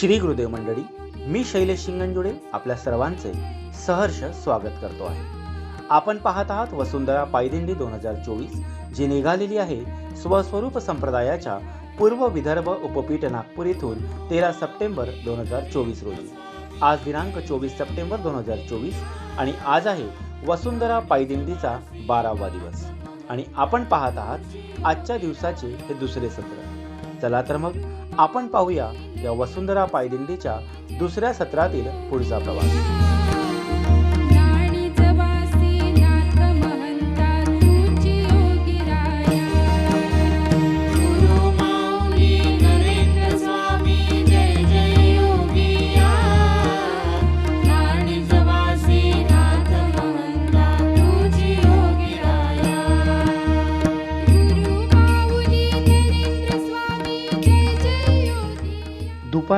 श्री गुरुदेव मंडळी मी शैलेश शिंगणजुडे आपल्या सर्वांचे सहर्ष स्वागत करतो आहे. आपण पाहत आहात वसुंधरा पायदिंडी दोन हजार चोवीस जी निघालेली आहे स्वस्वरूप संप्रदायाच्या पूर्व विदर्भ उपपीठ नागपूर येथून तेरा सप्टेंबर दोन हजार चोवीस रोजी. आज दिनांक चोवीस सप्टेंबर दोन हजार चोवीस आणि आज आहे वसुंधरा पायदिंडीचा बारावा दिवस. आणि आपण पाहत आहात आजच्या दिवसाचे हे दुसरे सत्र. चला तर मग आपण पाहूया या वसुंधरा पायदिंडीच्या दुसऱ्या सत्रातील पुढचा प्रवास.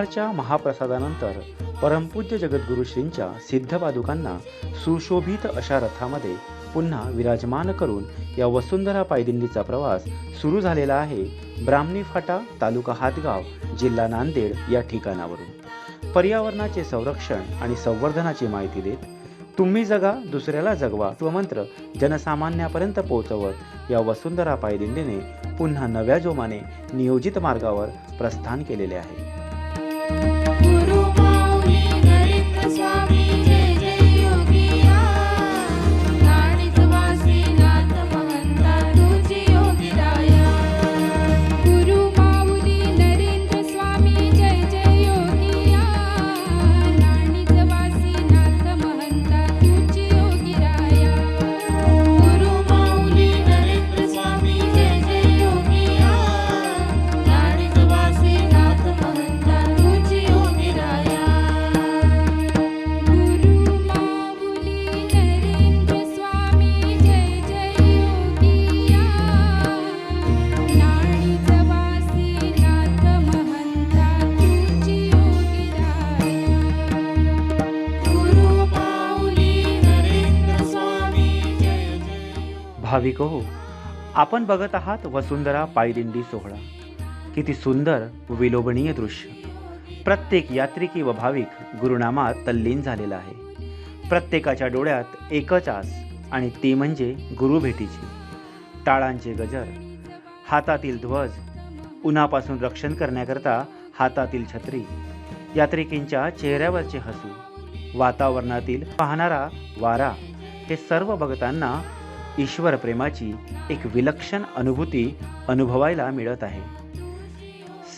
दुपारच्या महाप्रसादानंतर परमपूज्य जगद्गुरु श्रींच्या सिद्ध सुशोभित अशा रथामध्ये पुन्हा विराजमान करून या वसुंधरा पायदिंडीचा प्रवास सुरू झालेला आहे ब्राह्मणी फाटा तालुका हातगाव जिल्हा नांदेड या ठिकाणावरून. पर्यावरणाचे संरक्षण आणि संवर्धनाची माहिती देत तुम्ही जगा दुसऱ्याला जगवा स्वमंत्र जनसामान्यापर्यंत पोहोचवत या वसुंधरा पायदिंडीने पुन्हा नव्या जोमाने नियोजित मार्गावर प्रस्थान केलेले आहे. गुरु भाविक हो। आपण बघत आहात वसुंधरा पायदिंडी सोहळा. किती सुंदर विलोभनीय दृश्य. प्रत्येक यात्रिकी व भाविक गुरुनामात तल्लीन झालेला आहे. प्रत्येकाच्या डोळ्यात एकच आस आणि ती म्हणजे गुरुभेटीची टाळांचे गजर हातातील ध्वज उन्हापासून रक्षण करण्याकरता हातातील छत्री यात्रिकींच्या चेहऱ्यावरचे हसू वातावरणातील पाहणारा वारा हे सर्व भगतांना ईश्वर प्रेमाची एक विलक्षण अनुभूती अनुभवायला मिळत आहे.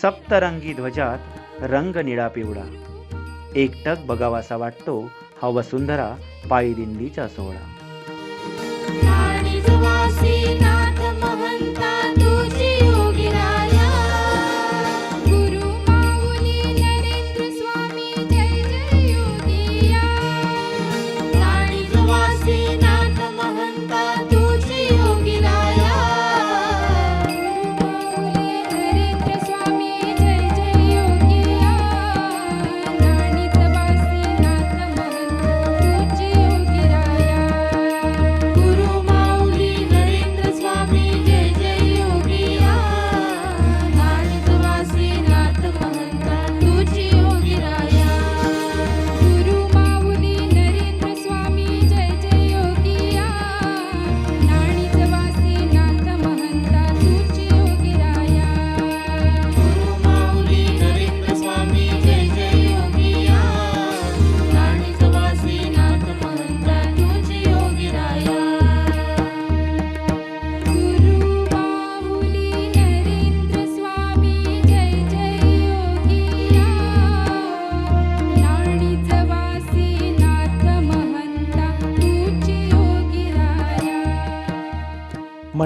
सप्तरंगी ध्वजात रंग निळा पिवळा. एकटक बघावासा वाटतो हा वसुंधरा पायदिंडीचा सोहळा.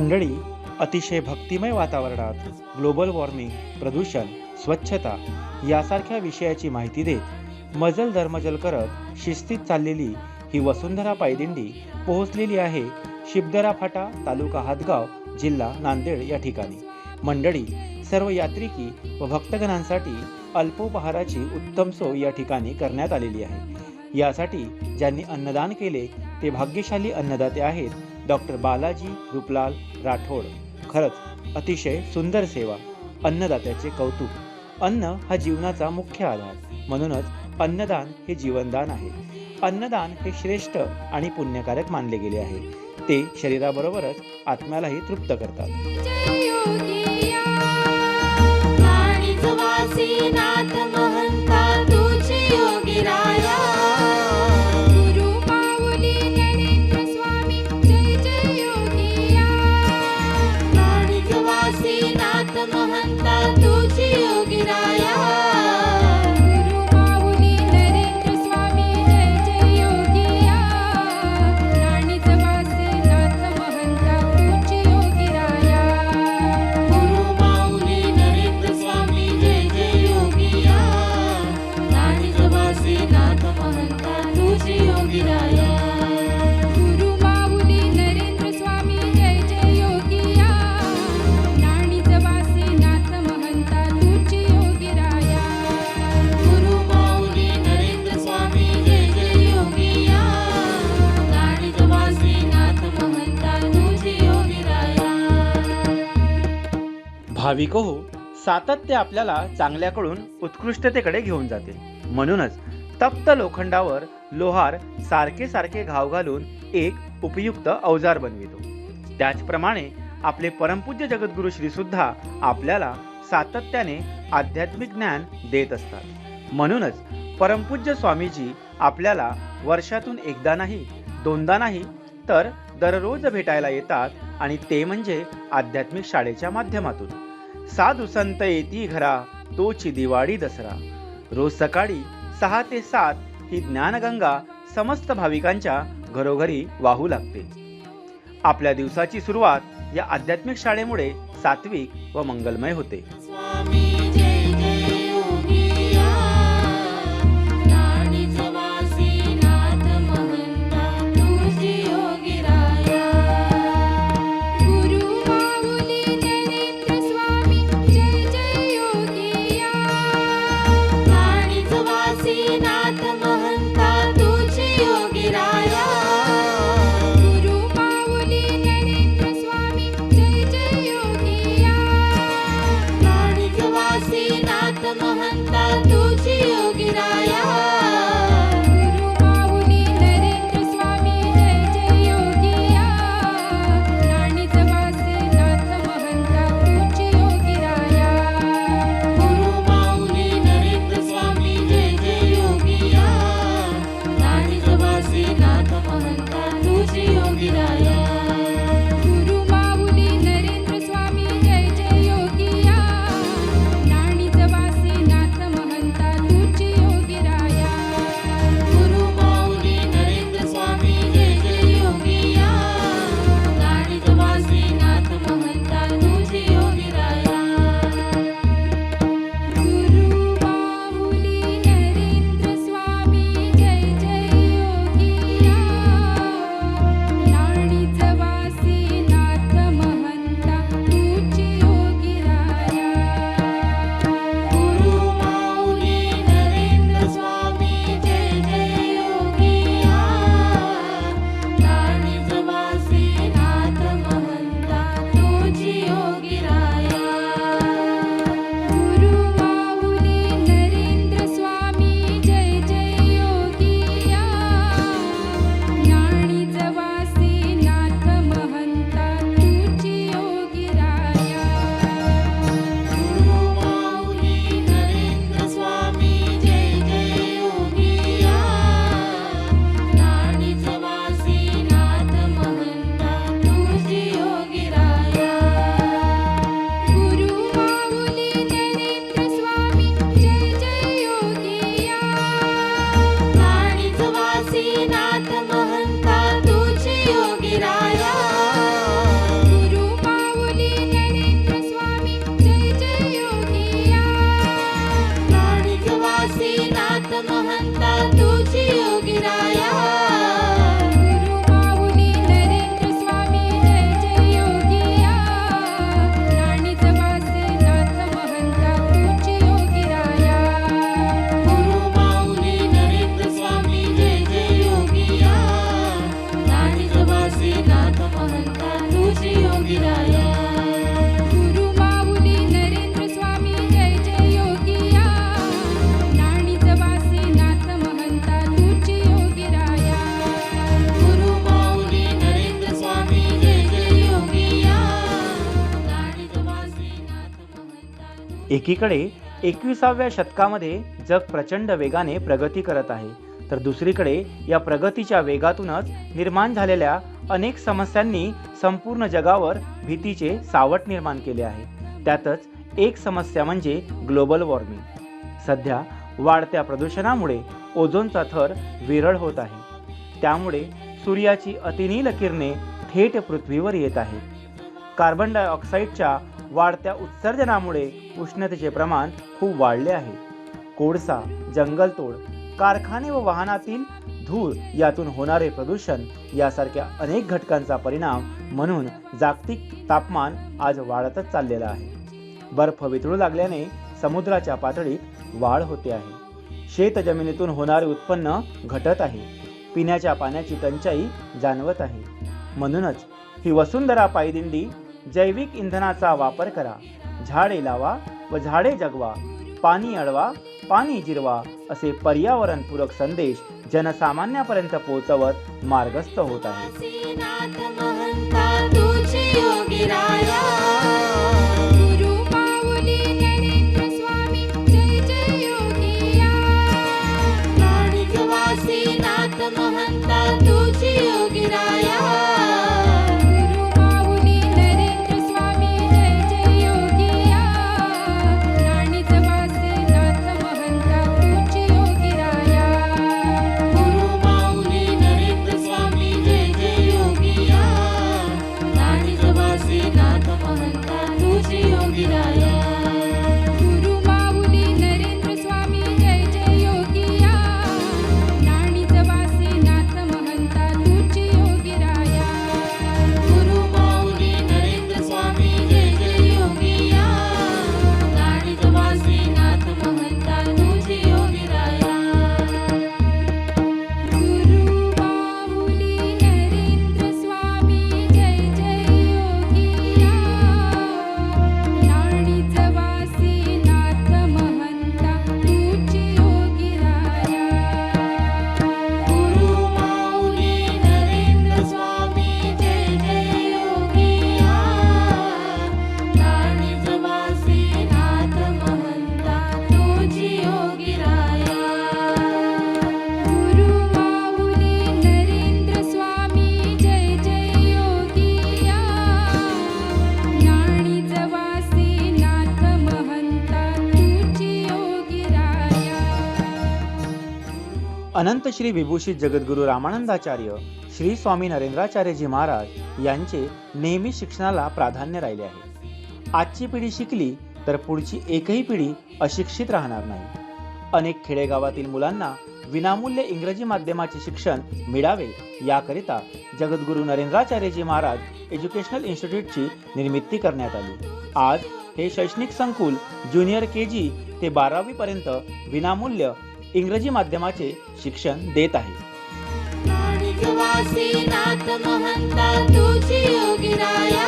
मंडळी अतिशय भक्तिमय वातावरणात ग्लोबल वॉर्मिंग प्रदूषण स्वच्छता यासारख्या विषयाची माहिती देत मजल धर्मजल करत शिस्तीत चाललेली ही वसुंधरा पायदिंडी पोहोचलेली आहे शिबदरा फाटा तालुका हातगाव जिल्हा नांदेड या ठिकाणी. मंडळी सर्व यात्रिकी व भक्तगणांसाठी अल्पोपहाराची उत्तम सोय या ठिकाणी करण्यात आलेली आहे. यासाठी ज्यांनी अन्नदान केले ते भाग्यशाली अन्नदाते आहेत डॉक्टर बालाजी रुपलाल राठोड. खरंच अतिशय सुंदर सेवा अन्नदात्याचे कौतुक. अन्न हा जीवनाचा मुख्य आधार म्हणूनच अन्नदान हे जीवनदान आहे. अन्नदान हे श्रेष्ठ आणि पुण्यकारक मानले गेले आहे. ते शरीराबरोबरच आत्म्यालाही तृप्त करतात. भाविक हो सातत्य आपल्याला चांगल्याकडून उत्कृष्टतेकडे घेऊन जाते. म्हणूनच तप्त लोखंडावर लोहार सारखे सारखे घाव घालून एक उपयुक्त अवजार बनवितो. त्याचप्रमाणे आपले परमपूज्य जगद्गुरु श्री सुद्धा आपल्याला सातत्याने आध्यात्मिक ज्ञान देत असतात. म्हणूनच परमपूज्य स्वामीजी आपल्याला वर्षातून एकदा नाही दोनदा नाही तर दररोज भेटायला येतात आणि ते म्हणजे आध्यात्मिक शाळेच्या माध्यमातून. साधू संत येती घरा तोची दिवाळी दसरा. रोज सकाळी सहा ते सात ही ज्ञानगंगा समस्त भाविकांच्या घरोघरी वाहू लागते. आपल्या दिवसाची सुरुवात या आध्यात्मिक शाळेमुळे सात्विक व मंगलमय होते. Allah'ın एकीकडे एकविसाव्या शतकामध्ये जग प्रचंड वेगाने प्रगती करत आहे तर दुसरीकडे या प्रगतीच्या वेगातूनच निर्माण झालेल्या अनेक समस्यांनी संपूर्ण जगावर भीतीचे सावट निर्माण केले आहे. त्यातच एक समस्या म्हणजे ग्लोबल वॉर्मिंग. सध्या वाढत्या प्रदूषणामुळे ओझोनचा थर विरळ होत आहे. त्यामुळे सूर्याची अतिनील किरणे थेट पृथ्वीवर येत आहेत. कार्बन डायऑक्साईडच्या वाढत्या उत्सर्जनामुळे उष्णतेचे प्रमाण खूप वाढले आहे. कोळसा जंगलतोड कारखाने व वाहनातील धूळ यातून होणारे प्रदूषण यासारख्या अनेक घटकांचा परिणाम म्हणून जागतिक तापमान आज वाढतच चाललेलं आहे. बर्फ वितळू लागल्याने समुद्राच्या पातळीत वाढ होते आहे. शेत जमिनीतून होणारे उत्पन्न घटत आहे. पिण्याच्या पाण्याची टंचाई जाणवत आहे. म्हणूनच ही वसुंधरा पायदिंडी जैविक इंधनाचा वापर करा. झाडे लावा व झाडे जगवा. पाणी अडवा पाणी जिरवा असे पर्यावरणपूरक संदेश जनसामान्यापर्यंत पोहोचवत मार्गस्थ होत आहे. श्री विभूषित जगद्गुरू रामानंदाचार्य श्री स्वामी नरेंद्राचार्यजी महाराज यांचे नेहमी शिक्षणाला प्राधान्य राहिले आहे. आजची पिढी शिकली तर पुढची एकही पिढी अशिक्षित राहणार नाही. अनेक खेडेगावातील मुलांना विनामूल्य इंग्रजी माध्यमाचे शिक्षण मिळावे याकरिता जगद्गुरू नरेंद्राचार्यजी महाराज एज्युकेशनल इन्स्टिट्यूटची निर्मिती करण्यात आली. आज हे शैक्षणिक संकुल ज्युनियर के जी ते बारावीपर्यंत विनामूल्य इंग्रजी माध्यमाचे शिक्षण देत आहे. राणीच महंता तुझी योगिराया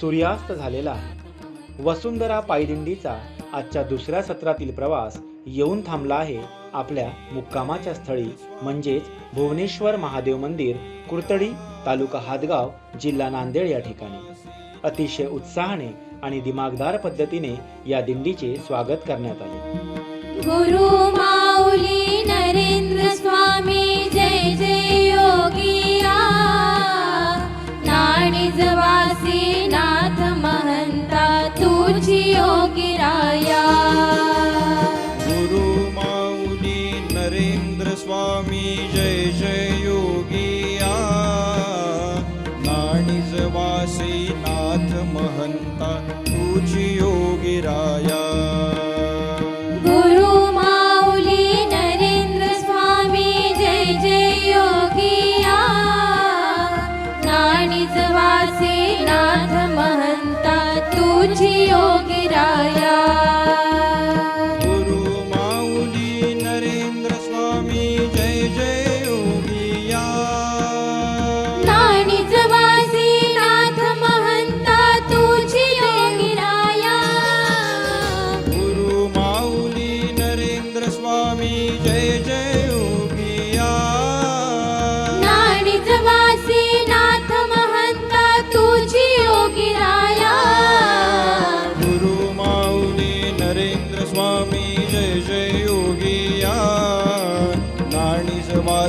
सूर्यास्त झालेला आहे. वसुंधरा पायदिंडीचा आजच्या दुसऱ्या सत्रातील प्रवास येऊन थांबला आहे आपल्या मुक्कामाच्या स्थळी. म्हणजेच भुवनेश्वर महादेव मंदिर कुर्तडी तालुका हादगाव जिल्हा नांदेड या ठिकाणी. अतिशय उत्साहाने आणि दिमागदार पद्धतीने या दिंडीचे स्वागत करण्यात आले. गुरु माऊली नरेंद्र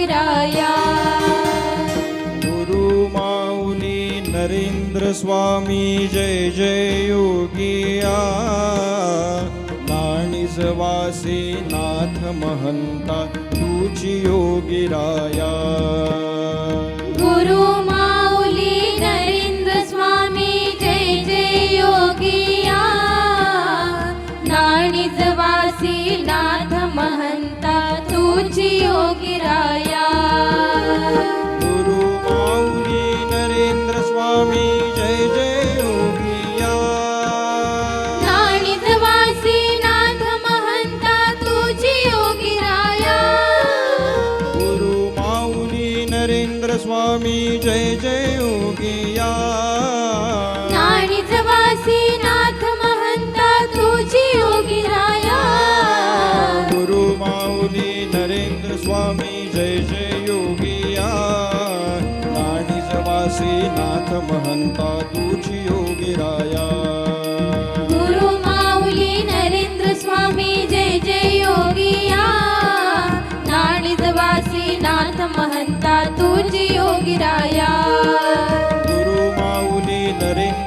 फिराया गुरु माऊली नरेंद्र स्वामी जय जय योगिया। नाणीज वासी नाथ महंता तुझी योगिराया। स्वामी जय जय योगिया. नाणी जवासी नाथ महंता तुझी योगी राया. गुरु माऊली नरेंद्र स्वामी जय जय योगिया. नाणी जवासी नाथ महंता तुझी योगी राया.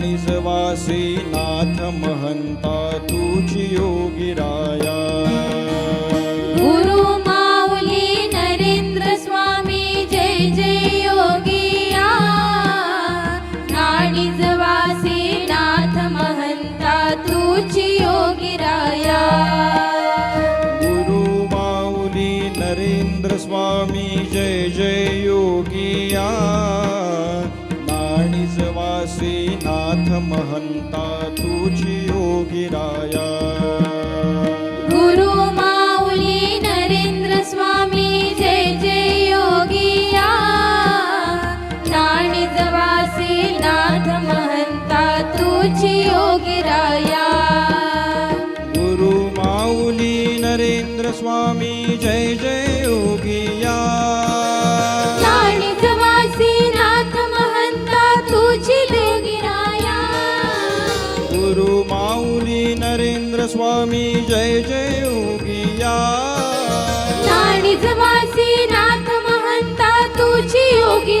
नाणीजवासी नाथ महंता तुझी योगी राया गुरु जय जय योगिया नाणीजवासी नाथ महंता तुझी योगी राया। गुरु माऊली नरेंद्र स्वामी जय जय योगिया नाणीजवासी नाथ महंता तुझी योगी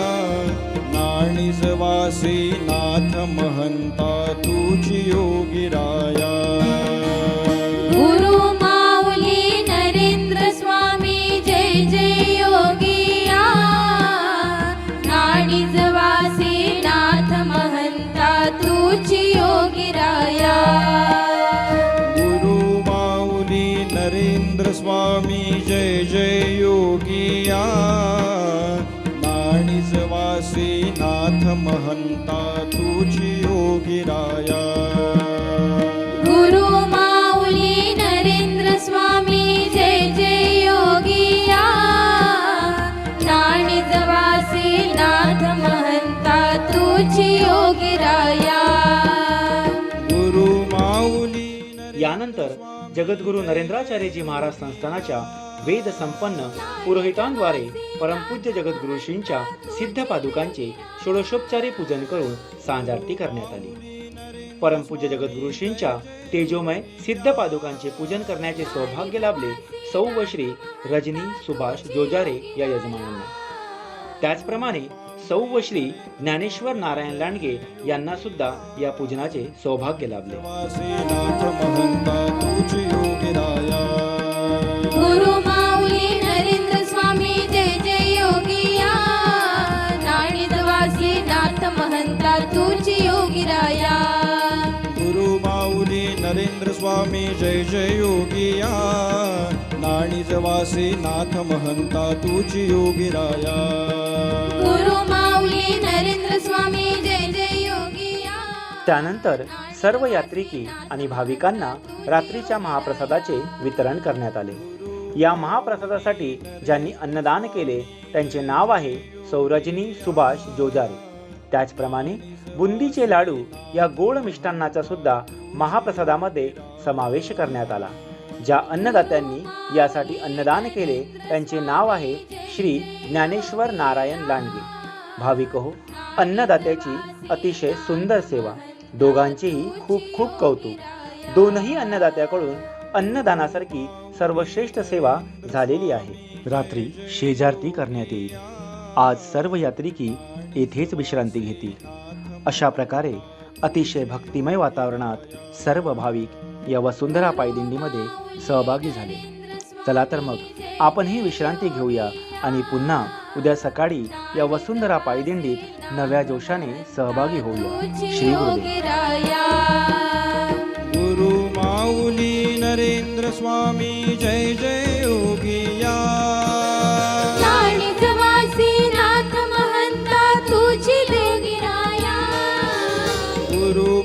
विश्वासी नाथ महंता तुझी योगी राया. गुरु माऊली नरेंद्र स्वामी जय जय योगिया नाडीजवासी नाथ महंता तुझी योगी राया. महंता तुझी योगी राया. गुरु माऊली नरेंद्र स्वामी जय जय योगिया नाडीजवासी नाथ महंता तुझी योगी राया. गुरु माऊली यानंतर जगद्गुरु नरेंद्राचार्यजी महाराज संस्थानाच्या वेद संपन्न पुरोहितांद्वारे परमपूज्य जगद्गुरुश्रींच्या सिद्ध पादुकांचे षोडशोपचारी पूजन करून सांजारती करण्यात आली. परमपूज्य जगद्गुरुश्रींच्या तेजोमय सिद्ध पादुकांचे पूजन करण्याचे सौभाग्य लाभले सौ व श्री रजनी सुभाष जोजारे या यजमानांना. त्याचप्रमाणे सौ व श्री ज्ञानेश्वर नारायण लांडगे यांना सुद्धा या पूजनाचे सौभाग्य लाभले. स्वामी जय जय योगिया नाणीजवासी नाथ महंता तुझी योगी राया गुरु माऊली नरेंद्र स्वामी जय जय योगिया. त्यानंतर सर्व यात्रिकी आणि भाविकांना रात्रीच्या महाप्रसादाचे वितरण करण्यात आले. या महाप्रसादासाठी ज्यांनी अन्नदान केले त्यांचे नाव आहे सौरजनी सुभाष जोजारे. त्याचप्रमाणे बुंदीचे लाडू या गोड मिष्टान्नाचा सुद्धा महाप्रसादामध्ये समावेश करण्यात आला ज्या अन्नदात्यांनी यासाठी अन्नदान केले त्यांचे नाव आहे श्री ज्ञानेश्वर नारायण लांडगे. भाविक हो अन्नदात्याची अतिशय सुंदर सेवा. दोघांचेही खूप खूप कौतुक. दोनही अन्नदात्याकडून अन्नदानासारखी सर्वश्रेष्ठ सेवा झालेली आहे. रात्री शेजारती करण्यात येईल. आज सर्व यात्रिकी येथेच विश्रांती घेतील. अशा प्रकारे अतिशय भक्तिमय वातावरणात सर्व भाविक या वसुंधरा पायदिंडीमध्ये सहभागी झाले. चला तर मग आपणही विश्रांती घेऊया आणि पुन्हा उद्या सकाळी या वसुंधरा पायदिंडीत नव्या जोशाने सहभागी होऊया. श्री गुरुदेव. गुरु माऊली नरेंद्र स्वामी जय जय